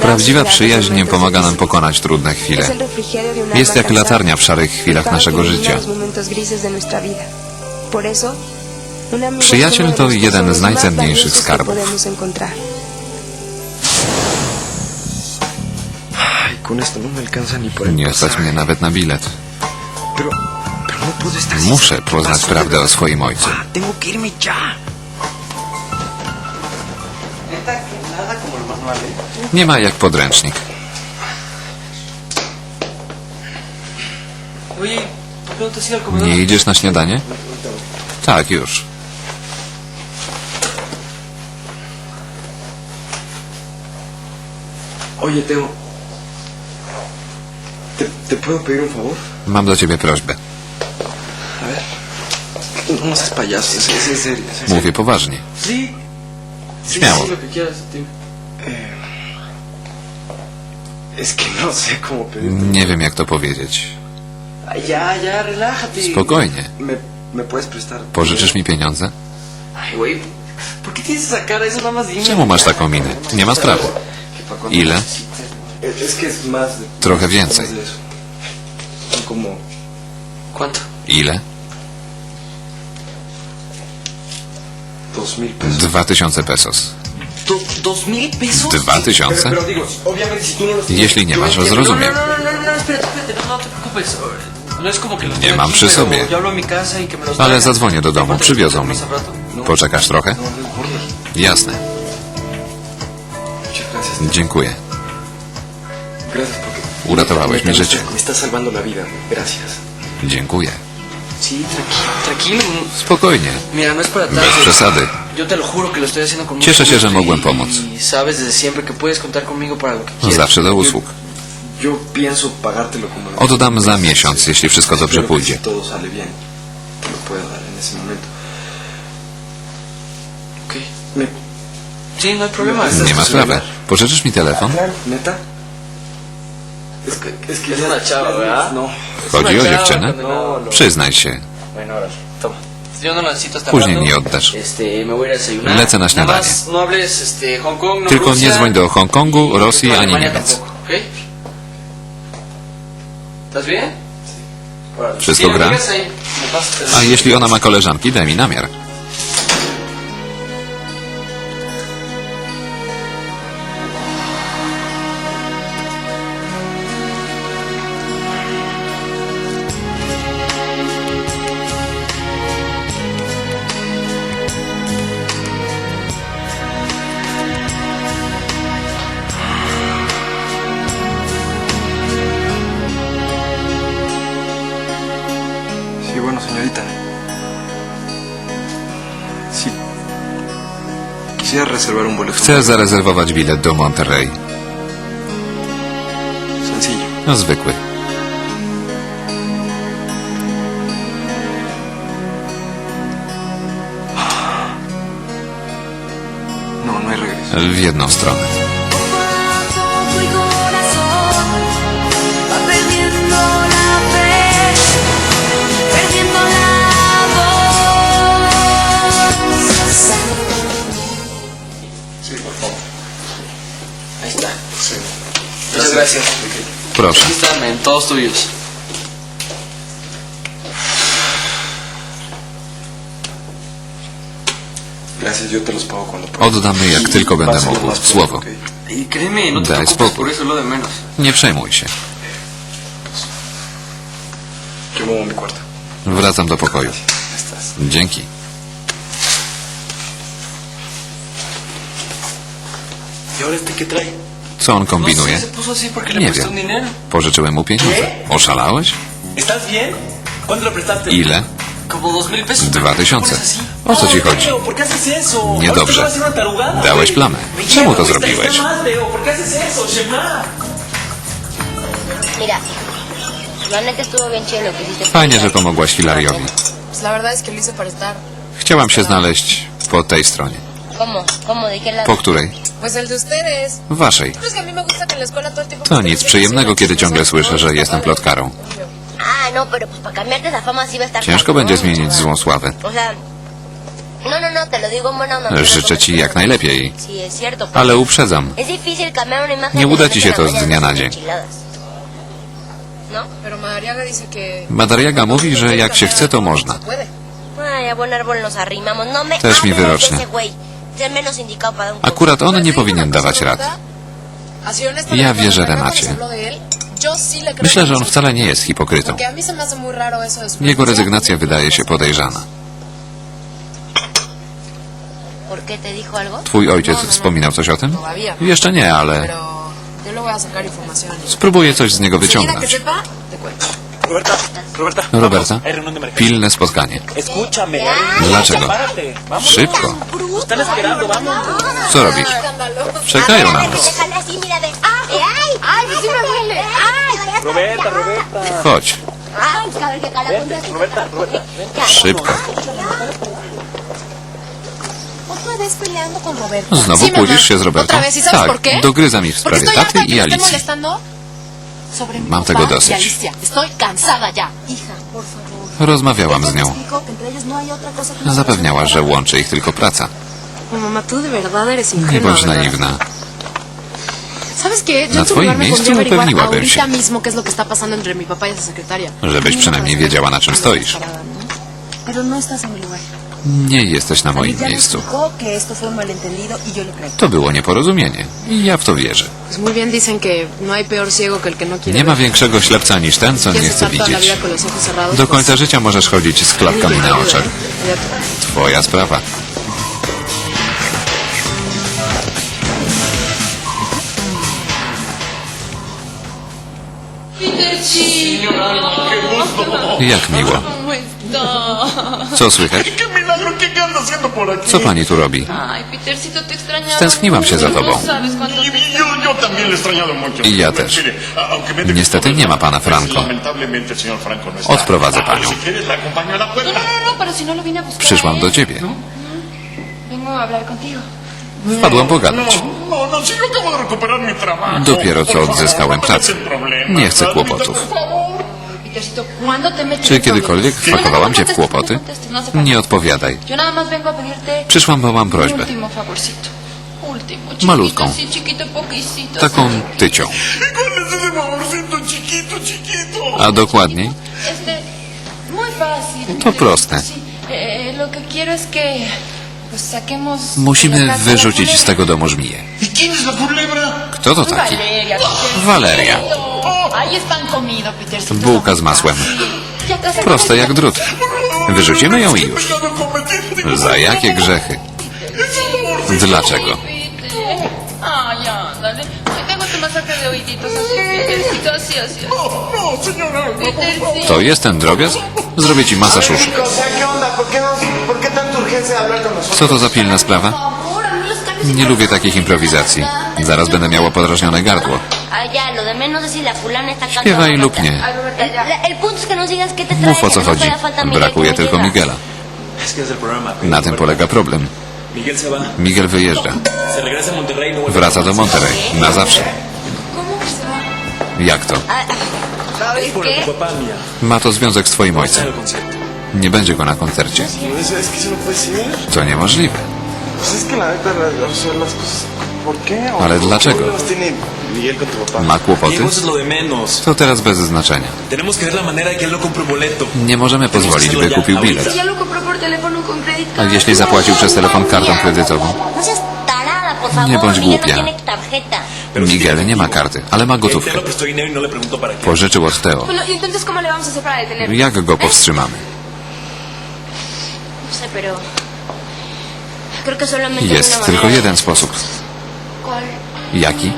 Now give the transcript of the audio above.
Prawdziwa przyjaźń momentos pomaga nam pokonać trudne chwile. Jest jak latarnia w szarych chwilach naszego życia. Przyjaciel to jeden z najcenniejszych skarbów. no Nie stać mnie nawet na bilet. No Muszę poznać prawdę o swoim ojcu. Nie ma jak podręcznik. Nie idziesz na śniadanie? Tak, już. Oye, Teo. ¿Te, te puedo pedir un favor? Mam do ciebie prośbę. A ver. No seas payaso, es, es en serio. es en serio. Mówię poważnie. Sí. Sí, Śmiało. sí, lo que quieras, tío. Es que no sé cómo pedirte. Nie wiem, jak to powiedzieć. Relájate. Spokojnie. ¿Me, ¿Me puedes prestar? Pożyczysz mi pieniądze? Czemu masz taką minę? Nie ma sprawy. Ile? Trochę więcej. Ile? dos mil pesos. Dwa tysiące pesos. Do, ¿Dos mil pesos? Dwa tysiące? No Jeśli nie masz, No, zrozumiem. no, no, no, no, no, no, no. No Nie mam przy sobie. Ale zadzwonię do domu, przywiozą mi. rato. Poczekasz trochę? No, no. Jasne. Dziękuję. Uratowałeś mi życie. Dziękuję. Spokojnie. No. Bez przesady. Yo te lo juro que lo estoy haciendo con mucho Cieszę się, że mogłem y- pomóc. Sabes desde siempre que puedes contar conmigo para lo que quieras. Zawsze do usług. Yo pienso pagártelo como... lo- Oddam za miesiąc, jeśli wszystko dobrze pójdzie. Si todo sale bien, te lo pueda dar en ese momento. Ok. Me... Sí, no hay problema. Nie ma sprawy. Pożyczysz mi telefon? Claro, ¿Neta? Es que... Es que Es una chava, ¿verdad? No. Chodzi o dziewczynę? no, no. Przyznaj się. No Później mi oddasz. Lecę na śniadanie. no Tylko nie dzwoń do Hongkongu, y Rosji ani Niemiec. Wszystko gra? A jeśli ona ma koleżanki, daj mi namiar. Chcę zarezerwować bilet do Monterrey. No zwykły. No, no. W jedną stronę. Gracias. Proszę. Aquí están, men, todos tuyos. Gracias, yo te los pago cuando pueda. Oddamy jak tylko będę mógł. Słowo. Y no Daj spokój. Nie przejmuj się. Wracam do pokoju. Dzięki. ¿Y ahora este qué trae? Co on kombinuje? Nie wiem. Pożyczyłem mu pieniądze. Oszalałeś? Ile? Dwa ¿Por qué te tysiące. O co ci No, chodzi? Teo, ¿Por qué haces eso? Niedobrze. Dałeś plamę. Czemu to zrobiłeś? Fajnie, że pomogłaś Hilariowi. Chciałam się znaleźć po tej stronie. ¿Cómo? ¿Cómo? ¿De qué lado? Po której? Waszej. To nic przyjemnego, kiedy ciągle słyszę, że jestem plotkarą. Ah, no. Ciężko będzie zmienić złą sławę. No, no. Życzę ci jak najlepiej, ale uprzedzam. Nie uda de ci się to z dnia na dzień. ¿No? Madariaga mówi, że jak się chce, to można. Też mi wyrocznie. Akurat on nie powinien dawać rad. Ja wierzę creo Myślę, że on wcale nie jest hipokrytą. Jego rezygnacja wydaje się podejrzana. ¿Por qué te dijo algo? Twój ojciec wspominał coś o tym? Jeszcze nie, ale spróbuję coś z niego wyciągnąć. Roberta, Roberta. Roberta, de mercado. pilne spotkanie. Dlaczego? Szybko. Co robisz? Czekają na nas. Roberta, Roberta. Chodź, Roberta, Roberta. szybko. Znowu kłócisz się z Robertą? ¿y Tak, dogryza mi w sprawie taty i esté Alicji. Mam tego dosyć. Rozmawiałam z nią. No que Zapewniała, że łączy ich tylko praca. No, Nie bądź naiwna. Na twoim miejscu upewniłabym się. y. Żebyś przynajmniej wiedziała, na czym stoisz. Nie jesteś na moim miejscu. y. To było nieporozumienie. I ja w to wierzę. No no Nie ma większego ślepca niż ten, co nie chce widzieć. Do końca życia możesz chodzić z klapkami na oczach. Twoja sprawa. Jak miło. Co słychać? ¡Qué milagro! ¿Qué, qué anda haciendo por aquí? Co pani tu robi? Ay, Petercito, te extrañaba. Stęskniłam się za tobą. No sabes cuánto Y, te y yo, yo también le he extrañado mucho. Y ya też. Mire, a- aunque me dé Niestety nie ma pana Franco. Lamentablemente el señor Franco no está. Odprowadzę Ah, panią. Si quieres, la acompaño a la No, puerta. no, no, no, pero si no lo vine a buscar. Przyszłam ¿eh? do ciebie. Vengo a hablar contigo. Wpadłam pogadać. No, no, no, si yo acabo de recuperar mi trabajo. Dopiero co Por favor, odzyskałem no pracę. Nie chcę kłopotów. por favor. Czy kiedykolwiek wpakowałam cię w No, kłopoty? no. Nie odpowiadaj. Przyszłam, bo mam prośbę. Malutką. Taką tycią. A dokładniej. To proste. Eh, de musimy wyrzucić z tego domu żmiję. Kto to taki? Valeria, Ahí es pan comido. Bułka z masłem. Proste jak drut. Wyrzucimy ją i już. Za jakie grzechy? Dlaczego? No, no, no. To jest ten drobiazg? Zrobię ci masaż uszu. O sea, ¿qué onda? ¿Por qué, no. Co to za pilna sprawa? Nie lubię takich improwizacji. Zaraz będę miało podrażnione gardło. Ah, ya, lo de menos es si la fulana está. Śpiewaj no. lub nie. El, el punto es que nos digas qué te trae. Mów o co no chodzi. Brakuje no tylko. Miguela. Na tym polega problem. Miguel se va. Miguel wyjeżdża. Monterrey no. Wraca do Monterey. Na zawsze. Jak to? Ma to związek z twoim ojcem. Nie będzie go na koncercie. No, no. To niemożliwe. Pues es que la neta, la- o sea, las cosas... ¿Por qué? ¿O Ale dlaczego? Ma kłopoty? To teraz bez znaczenia. Nie możemy pozwolić, by kupił bilet. A jeśli zapłacił przez telefon kartą kredytową? No. Nie bądź głupia. no tarjeta. Miguel nie ma karty, ale ma gotówkę. y no. Pożyczył od Teo. ¿y? Jak go powstrzymamy? Solamente hay Jest tylko jeden sposób. E aqui?